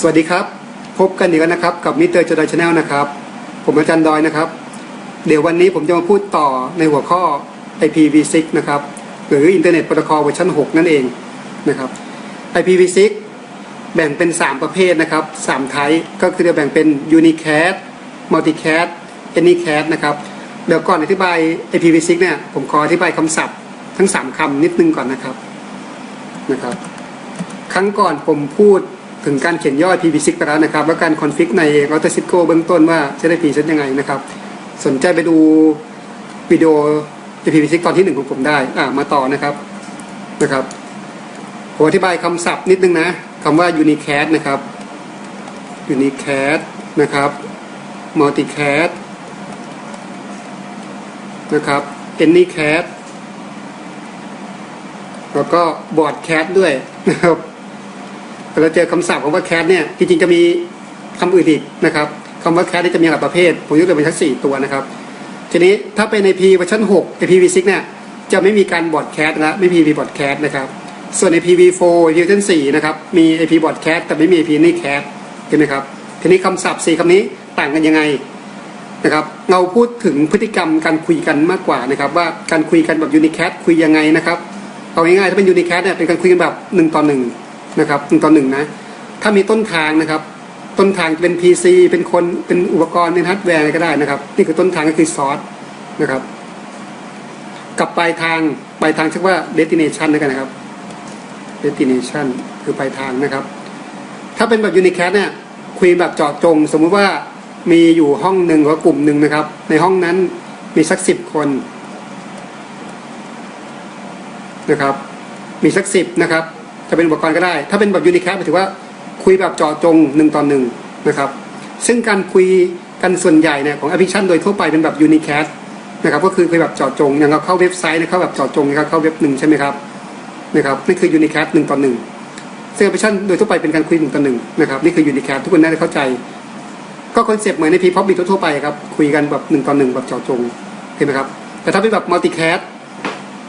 สวัสดีครับ พบกันอีกแล้วนะครับ กับมิเตอร์จดอยชาแนลนะครับ ผมอาจารย์ดอยนะครับ เดี๋ยววันนี้ผมจะมาพูดต่อในหัวข้อ IPv6 นะครับ หรือ Internet Protocol เวอร์ชัน6นั่นเองนะครับ IPv6 แบ่งเป็น 3 ประเภทนะครับ3ไทป์ก็คือจะแบ่งเป็น Unicast Multicast Anycast นะครับ เดี๋ยวก่อนอธิบาย IPv6 เนี่ยผมขออธิบายคำศัพท์ทั้ง 3คำนิดนึงก่อนนะครับนะครับ ครั้งก่อนผมพูด ถึงการเขียนย่อ PV6 ไปแล้วนะครับ แล้วการคอนฟิกใน Router Cisco เบื้องต้นว่าจะได้พรีเซนต์ยังไงนะครับ สนใจไปดูวิดีโอ PV6 ตอนที่หนึ่งของผมได้อ่ามาต่อนะครับนะครับผมอธิบายคำศัพท์นิดนึงนะคำว่า unicast นะครับ unicast นะครับ multicast นะครับ anycast แล้วก็ broadcast ด้วยนะครับ เราเจอคำศัพท์ของว่า cat เนี่ยจริงๆจะมีคำอื่นอีกนะครับคำว่า cat นี่จะมีหลายประเภทผมยกตัวอย่างทั้งสี่ตัวนะครับ ทีนี้ถ้าเป็น IP เวอร์ชัน6 IPv6 เนี่ยจะไม่มีการบอดแคสต์นะไม่มี IP บอดแคสนะครับส่วน IPv4 IP เวอร์ชัน4นะครับมี IP บอดแคสแต่ไม่มี IP นี่แคสเห็นไหมครับทีนี้คำศัพท์สี่คำนี้ต่างกันยังไงนะครับเราพูดถึงพฤติกรรมการคุยกันมากกว่านะครับว่าการคุยกันแบบยูนิแคสคุยยังไงนะครับเอาง่ายๆถ้าเป็นยูนิแคสเนี่ยเป็นการคุยกันแบบหนึ่งต่อห นะครับหนึ่งต่อหนึ่งนะ ถ้ามีต้นทางนะครับ ต้นทางเป็น PC เป็นคนเป็นอุปกรณ์เป็นฮาร์ดแวร์อะไรก็ได้นะครับ นี่คือต้นทางก็คือซอสนะครับ กับปลายทางปลายทางชื่อว่า destination นะกันนะครับ destination คือปลายทางนะครับ ถ้าเป็นแบบ unicast เนี่ยคุยแบบเจาะจง สมมุติว่ามีอยู่ห้องหนึ่งหรือกลุ่มหนึ่งนะครับ ในห้องนั้นมีสักสิบคนนะครับ มีสักสิบนะครับ จะเป็นอุปกรณ์ก็ได้ ถ้าเป็นแบบ unicast หมายถึงว่าคุยแบบเจาะจงหนึ่งต่อหนึ่งนะครับ ซึ่งการคุยกันส่วนใหญ่เนี่ยของแอปพลิเคชันโดยทั่วไปเป็นแบบ unicast นะครับก็คือคุยแบบเจาะจง อย่างเราเข้าเว็บไซต์นะเข้าแบบเจาะจงนะครับเข้าเว็บหนึ่งใช่ไหมครับนะครับนี่คือ unicast หนึ่งต่อหนึ่งซึ่งแอปพลิเคชันโดยทั่วไปเป็นการคุยหนึ่งต่อหนึ่งนะครับนี่คือ unicast ทุกคนน่าจะเข้าใจ ก็คอนเซปต์เหมือนใน p-public ทั่วไปครับคุยกันแบบหนึ่งต่อหนึ่งแบบเจาะจงเห็นไหมครับแต่ถ้าเป็นแบบ multicast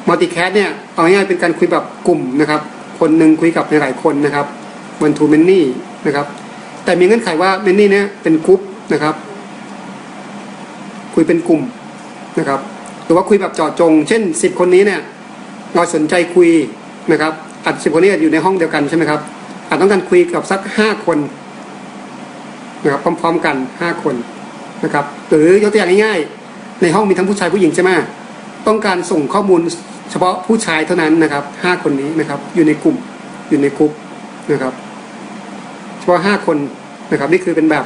multicast เนี่ยเอาง่ายๆเป็นการคุยแบบกลุ่มนะครับ คนหนึ่งคุยกับหลายคนนะครับ one to many นะครับ แต่มีเงื่อนไขว่า many เนี่ยเป็นกลุ่มนะครับ คุยเป็นกลุ่มนะครับหรือว่าคุยแบบเจาะจง เช่นสิบคนนี้เนี่ยเราสนใจคุยนะครับอาจสิบคนนี้อยู่ในห้องเดียวกันใช่ไหมครับอาจต้องการคุยกับสักห้าคนนะครับพร้อม ๆ กันห้าคนนะครับ หรือยกตัวอย่างง่ายๆในห้องมีทั้งผู้ชายผู้หญิงใช่ไหมต้องการส่งข้อมูล เฉพาะผู้ชายเท่านั้นนะครับห้าคนนี้นะครับ อยู่ในกลุ่มอยู่ในกลุ่มนะครับ เฉพาะห้าคนนะครับนี่คือเป็นแบบ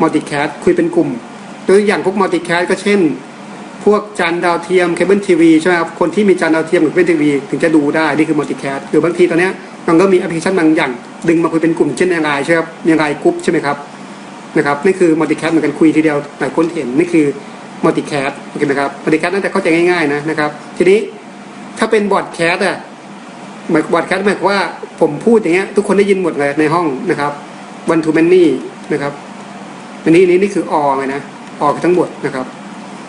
มัลติแคสคุยเป็นกลุ่ม ตัวอย่างพวกมัลติแคสก็เช่น พวกจานดาวเทียมเคเบิลทีวีใช่ไหมครับคนที่มีจานดาวเทียมหรือเคเบิลทีวีถึงจะดูได้นี่คือมัลติแคสหรือบางทีตอนนี้มันก็มีแอปพลิเคชันบางอย่าง ดึงมาคุยเป็นกลุ่มเช่นไลน์ใช่ไหมครับมีไลน์กรุ๊ปใช่ไหมครับนะครับนี่คือมัลติแคสเหมือนกันคุยทีเดียวหลายคนเห็นนี่คือมัลติแคสโอเคไหมครับมัลติแคสน่าจะเข้าใจง่ายๆนะนะครับ ทีนี้ ถ้าเป็นบอดแคสอะหมายบอดแคสหมายความว่าผมพูดอย่างเงี้ย ทุกคนได้ยินหมดเลยในห้องนะครับวันทูแมนนี่นะครับอันนี้นี่นี่คืออเลยนะอคือทั้งหมดนะครับ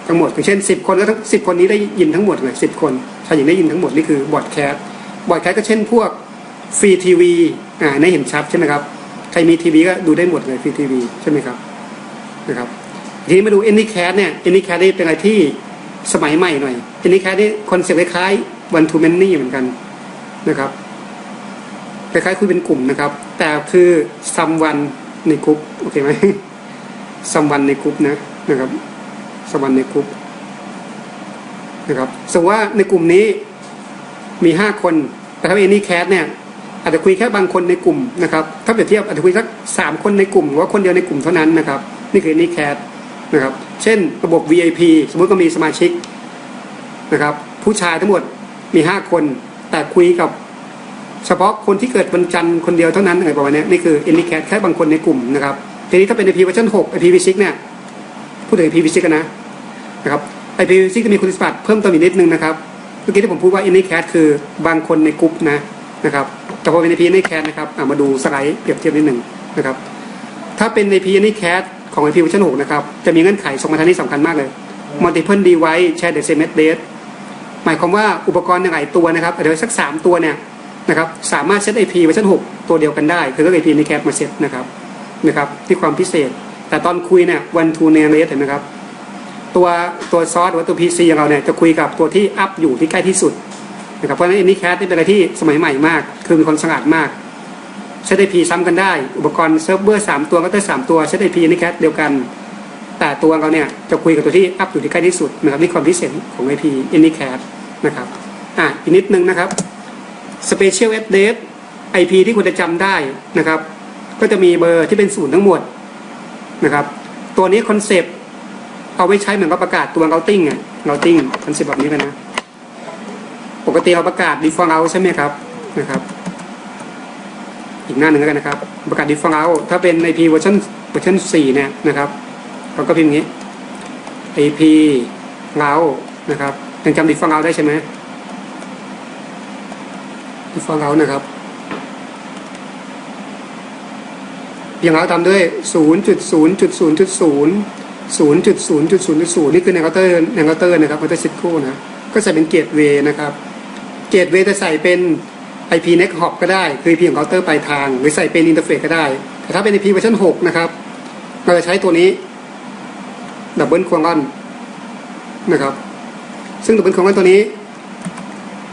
ทั้งหมดอย่างเช่นสิบคนก็ทั้งสิบคนนี้ได้ยินทั้งหมดเลยสิบคนชายหญิงได้ยินทั้งหมดนี่คือบอดแคสบอดแคสก็เช่นพวกฟรีทีวีอ่าในเห็นชัดใช่ไหมครับใครมีทีวีก็ดูได้หมดเลยฟรีทีวีใช่ไหมครับนะครับทีนี้มาดูเอ็นนี่แคสเนี่ยเอ็นนี่แคสนี่เป็นอะไรที่ สมัยใหม่หน่อยเอ็นนี่แคสนี่คอนเซ็ปต์คล้ายๆวันทูแมนนี่เหมือนกันนะครับคล้ายๆคุยเป็นกลุ่มนะครับ แต่คือซัมวันในกลุ่มโอเคไหมซัมวันในกลุ่มนะนะครับสมันในกลุ่มนะครับสมมติว่าในกลุ่มนี้มีห้าคนแต่ถ้าเป็นนี่แคสเนี่ยอาจจะคุยแค่บางคนในกลุ่มนะครับ ถ้าเปรียบเทียบอาจจะคุยสักสามคนในกลุ่มหรือว่าคนเดียวในกลุ่มเท่านั้นนะครับ นี่คือนี่แคส นะครับเช่นระบบ VIP สมมติก็มีสมาชิกนะครับผู้ชายทั้งหมดมีห้าคน แต่คุยกับเฉพาะคนที่เกิดวันจันทร์คนเดียวเท่านั้นอะไรประมาณนี้นี่คือ i n d i c a t แค่บางคนในกลุ่มนะครับทีนี้ถ้าเป็น IP เวอร์ชัน6 IPv6 เนี่ยพูดถึง IPv6 กันนะนะครับ IPv6 จะมีคุณสมบัติเพิ่มเติมอีกนิดนึงนะครับเมื่อกี้ที่ผมพูดว่า Anycast คือบางคนในกลุ่มนะนะครับแต่พอเป็น IP Anycast นะครับอะมาดูสไลด์เปรียบเทียบนิดหนึ่งนะครับถ้าเป็น IP Anycast ของ IP เวอร์ชัน6นะครับ จะมีเงื่อนไขสองบรรทัดนี้สำคัญมากเลย Multiple Device Share the same address หมายความว่าอุปกรณ์หลายตัวนะครับอาจจะสักสามตัวเนี่ยนะครับสามารถเซต IP เวอร์ชัน6ตัวเดียวกันได้ คือเลือก IP ในแคปมาเซตนะครับนะครับที่ความพิเศษ แต่ตอนคุยเนี่ย one to n a r r a t e เห็นไหมครับ ตัวตัวซอสหรือว่าตัว PC ของเราเนี่ยจะคุยกับตัวที่อัพอยู่ที่ใกล้ที่สุดนะครับเพราะฉะนั้น Anycat นี่เป็นอะไรที่สมัยใหม่มาก คือมีคนฉลาดมาก ใช้ IP ซ้ำกันได้ อุปกรณ์เซิร์ฟเวอร์สามตัวก็ได้สามตัวใช้ IP Anycat เดียวกัน แต่ตัวเราเนี่ยจะคุยกับตัวที่อัพอยู่ที่ใกล้ที่สุดนะครับนี่ความพิเศษของ IP Anycat นะครับอะอีกนิดนึงนะครับ Special Address IP ที่คุณจะจำได้นะครับ ก็จะมีเบอร์ที่เป็นศูนย์ทั้งหมดนะครับตัวนี้คอนเซปต์เอาไว้ใช้เหมือนกับประกาศตัว routing อะ routing คอนเซปต์แบบนี้กันนะ ปกติเราประกาศ default out ใช่ไหมครับนะครับ อีกหน้าหนึ่งแล้วกันนะครับ ประกาศ default out ถ้าเป็น IP เวอร์ชันเวอร์ชัน4เนี่ยนะครับเราก็พิมพ์อย่างนี้ IP out นะครับยังจำ default out ได้ใช่ไหม default out นะครับอย่างเราทำด้วย 0.0.0.0 0.0.0.0 นี่คือในเคาน์เตอร์ในเคาน์เตอร์นะครับเคาน์เตอร์ซิโก้นะ ก็ใส่เป็นเกตเวนะครับ เกตเวจะใส่เป็น IP n e x t Hop ก็ได้ คือ IP ของเคาน์เตอร์ปลายทาง หรือใส่เป็นอินเทอร์เฟซก็ได้ แต่ถ้าเป็น IP เวอร์ชัน6นะครับ เราจะใช้ตัวนี้ดับเบิลควงอนนะครับ ซึ่งดับเบิลควงอนตัวนี้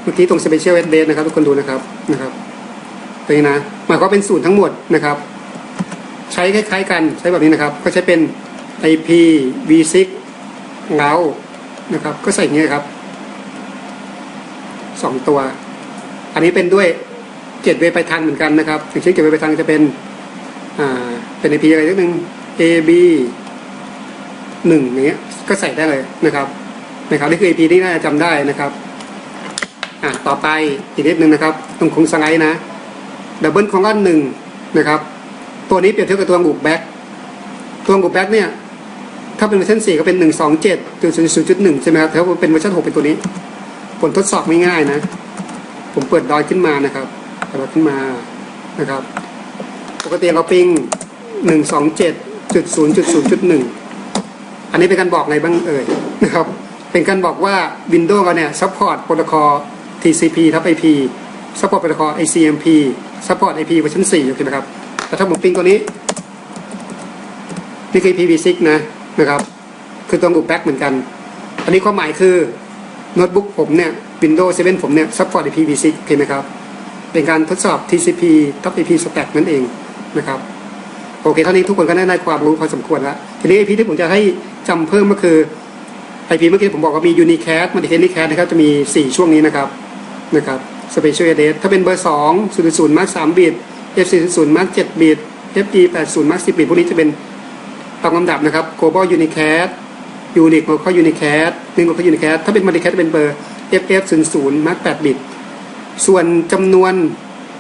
เมื่อกี้ตรง Special Address นะครับ ทุกคนดูนะครับนะครับตัวนี้นะหมายความเป็นศูนย์ทั้งหมดนะครับ ใช้คล้ายๆกันใช้แบบนี้นะครับ ก็ใช้เป็น IP v6 เงานะครับ ก็ใส่อย่างนี้ครับสองตัว อันนี้เป็นด้วยเกตเวไปทางเหมือนกันนะครับอย่างเช่นเกตเวไปทางจะเป็นอ่าเป็น IP อะไรนิดนึง AB หนึ่งอย่างเงี้ยก็ใส่ได้เลยนะครับนะครับนี่คือ IP ที่น่าจะจำได้นะครับอ่าต่อไปอีกนิดนึงนะครับ ตรงคงสไลด์นะดับเบิลของอันหนึ่งนะครับ ตัวนี้เปรียบเทียบกับตัวงูแบ็กตัวงูแบ็กเนี่ยถ้าเป็นเวอร์ชัน4ก็เป็น1 2 7จุด0 0 1ใช่ไหมครับถ้าเป็นเวอร์ชัน6เป็นตัวนี้ ผลทดสอบไม่ง่ายนะ ผมเปิดดอยขึ้นมานะครับเปิดดขึ้นมานะครับ ปกติเราปิง1 2 7จุด0จุด0จุด1อันนี้เป็นการบอกไงบ้างเอ่ยนะครับ เป็นการบอกว่า Windows เราเนี่ย support โปรโตคอล TCP ทับ IP support โปรโตคอล ICMP support IP เวอร์ชัน4โอเคไหมครับ แต่ถ้าผมปิงตัวนี้ นี่คือ IPv6 นะนะครับ คือตัวอุปแบ็กเหมือนกัน อันนี้ความหมายคือโน้ตบุ๊กผมเนี่ย Windows 7 ผมเนี่ย support IPv6 โอเคไหมครับ เป็นการทดสอบ TCP ทับ IP stack นั่นเองนะครับ โอเค เท่านี้ทุกคนก็ได้ได้ความรู้พอสมควรแล้ว ทีนี้ IP ที่ผมจะให้จำเพิ่มก็คือ IP เมื่อกี้ผมบอกว่ามี Unicast Multicast นะครับ จะมี 4 ช่วงนี้นะครับ นะครับ Special Address ถ้าเป็นเบอร์2 00 Mark 3บิต F40 Mark 7บิต FE80 Mark 10บิต พวกนี้จะเป็นตามลำดับนะครับ Global Unicast Unix Local Unicast Link Local Unicast ถ้าเป็น Multicast เป็นเบอร์ FF00 Mark 8 บิต ส่วนจำนวน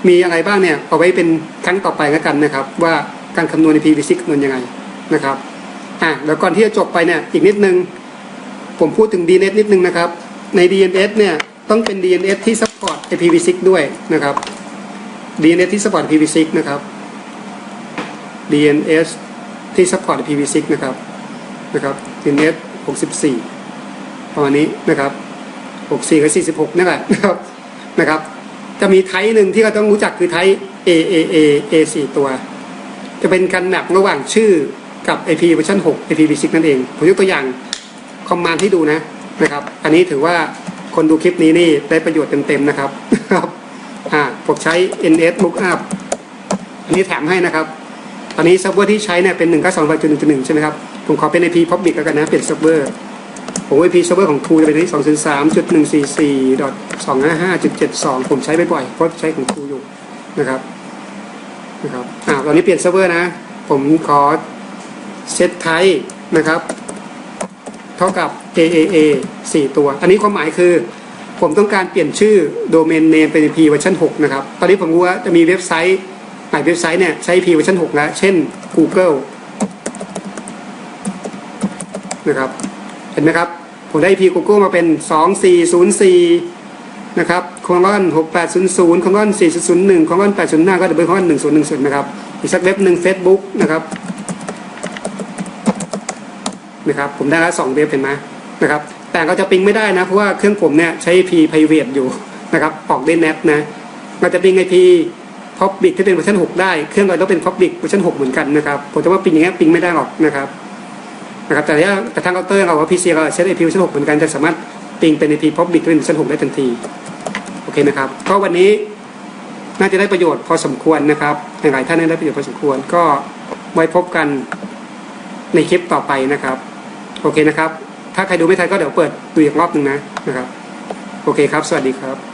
มีอะไรบ้างเนี่ย เอาไว้เป็นครั้งต่อไปแล้วกันนะครับ ว่าการคำนวณใน PVC คำนวณยังไงนะครับอะแล้วก่อนที่จะจบไปเนี่ยอีกนิดนึง ผมพูดถึง DNS นิดนึงนะครับ ใน DNS เนี่ยต้องเป็น DNS ที่ support IPv6 ด้วยนะครับ DNS ที่ support IPv6 นะครับ DNS ที่ support IPv6 นะครับนะครับ DNS 64 ประมาณนี้นะครับ 64กับ46นี่แหละนะครับนะครับ จะมีไทป์หนึ่งที่เราต้องรู้จักคือไทป์ AAA A 4ตัว จะเป็นการแมประหว่างชื่อกับ IP เวอร์ชัน6 IPv6 นั่นเอง ผมยกตัวอย่างคอมมานด์ให้ดูนะนะครับ อันนี้ถือว่าคนดูคลิปนี้นี่ได้ประโยชน์เต็มๆนะครับครับอ่าผมใช้ NS Lookup อันนี้แถมให้นะครับ ตอนนี้เซิร์ฟเวอร์ที่ใช้เนี่ยเป็น192.1.1ใช่ไหมครับ ผมขอเป็น IP Public แล้วกันนะ เปลี่ยนเซิร์ฟเวอร์ ผม IP เซิร์ฟเวอร์ของครูจะเป็นที่ 203.144.255.72 ผมใช้บ่อยๆเพราะใช้ของครูอยู่นะครับนะครับอ่าตอนนี้เปลี่ยนเซิร์ฟเวอร์นะ ผมขอเซตไทป์นะครับ เท่ากับ AAA 4 ตัว อันนี้ความหมายคือ ผมต้องการเปลี่ยนชื่อโดเมนเนมเป็น IP เวอร์ชัน6นะครับ ตอนนี้ผมรู้ว่าจะมีเว็บไซต์หลายเว็บไซต์เนี่ยใช้ IP เวอร์ชัน6แล้ว เช่น Google นะครับ เห็นไหมครับ ผมได้ IP Google มาเป็น 2404 นะครับคอนก้อน6800คอนก้อน4001คอนก้อน805 ก็ดับเบิลคอนก้อน1010 นะครับ อีกสักเว็บหนึ่ง Facebook นะครับนะครับ ผมได้ละสองเว็บเห็นไหมนะครับ แต่ก็จะปิงไม่ได้นะ เพราะว่าเครื่องผมเนี่ยใช้ IP private อยู่นะครับออกได้ net นะเราจะปิง IP Public ที่เป็นเวอร์ชัน6ได้ เครื่องเราต้องเป็น Public เวอร์ชัน6เหมือนกันนะครับ ผมจะว่าปิงอย่างเงี้ยปิงไม่ได้หรอกนะครับ นะครับแต่ถ้าแต่ทางเคาน์เตอร์เราว่า PC เราใช้ IP เวอร์ชัน6เหมือนกันจะสามารถปิงเป็น IP Public ที่เป็นเวอร์ชัน6ได้ทันที โอเคนะครับ ก็วันนี้น่าจะได้ประโยชน์พอสมควรนะครับหลายๆท่านได้ประโยชน์พอสมควร ก็ไว้พบกันในคลิปต่อไปนะครับ โอเคนะครับ ถ้าใครดูไม่ทันก็เดี๋ยวเปิดดูอีกรอบหนึ่งนะนะครับ โอเคครับ สวัสดีครับ